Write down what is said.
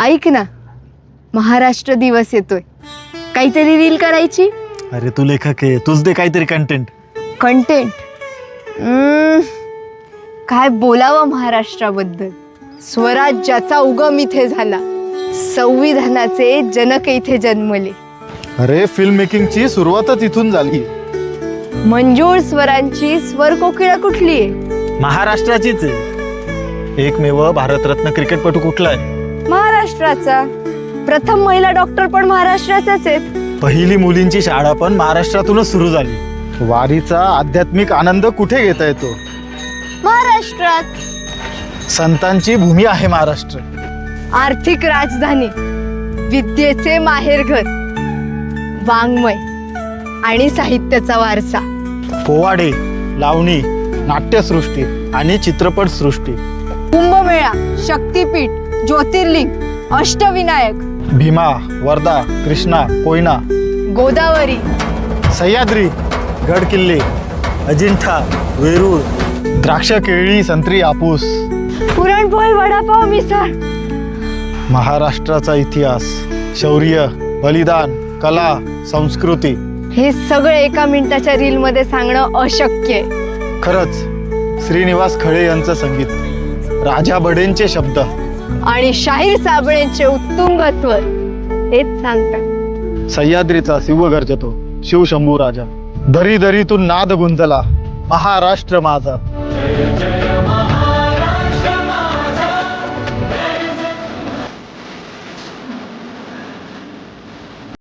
ऐक ना महाराष्ट्र दिवस येतोय. काहीतरी रील करायची? अरे तू लेखक आहे तूच दे काहीतरी कंटेंट कंटेंट काय बोलावं महाराष्ट्राबद्दल? स्वराज्याचा उगम इथे झाला. संविधानाचे जनक इथे जन्मले. अरे फिल्म मेकिंगची सुरुवातच इथून झाली. मंजूळ स्वरांची स्वर कोकिळा कुठली आहे? महाराष्ट्राचीच आहे. एकमेव भारतरत्न क्रिकेटपटू कुठला आहे? महाराष्ट्राचा. प्रथम महिला डॉक्टर पण महाराष्ट्राचाच आहेत. पहिली मुलींची शाळा पण महाराष्ट्रातूनच सुरू झाली. वारीचा आध्यात्मिक आनंद कुठे घेता येतो? महाराष्ट्रात. संतांची भूमी आहे महाराष्ट्र. आर्थिक राजधानी विद्येचे माहेरघर वाङ्मय आणि साहित्याचा वारसा. पोवाडे लावणी नाट्यसृष्टी आणि चित्रपटसृष्टी. कुंभमेळा शक्तीपीठ ज्योतिर्लिंग अष्टविनायक. भीमा वर्धा कृष्णा कोयना. गोदावरी. सह्याद्री गड किल्ले अजिंठा वेरूळ. द्राक्ष केळी संत्री आपूस. पुरणपोळी वडापाव मिसळ. महाराष्ट्राचा इतिहास शौर्य बलिदान कला संस्कृती. हे सगळे एका मिनिटाच्या रील मध्ये सांगणं अशक्य आहे. खरंच श्रीनिवास खळे यांचं संगीत. राजा बडेंचे शब्द. आणि शाहीर साबळेंचे उत्तुंगत्व तेच सांगतात. सह्याद्रीचा शिव गर्जतो शिवशंभू राजा. दरी दरीतून नाद गुंजला महाराष्ट्र माझा.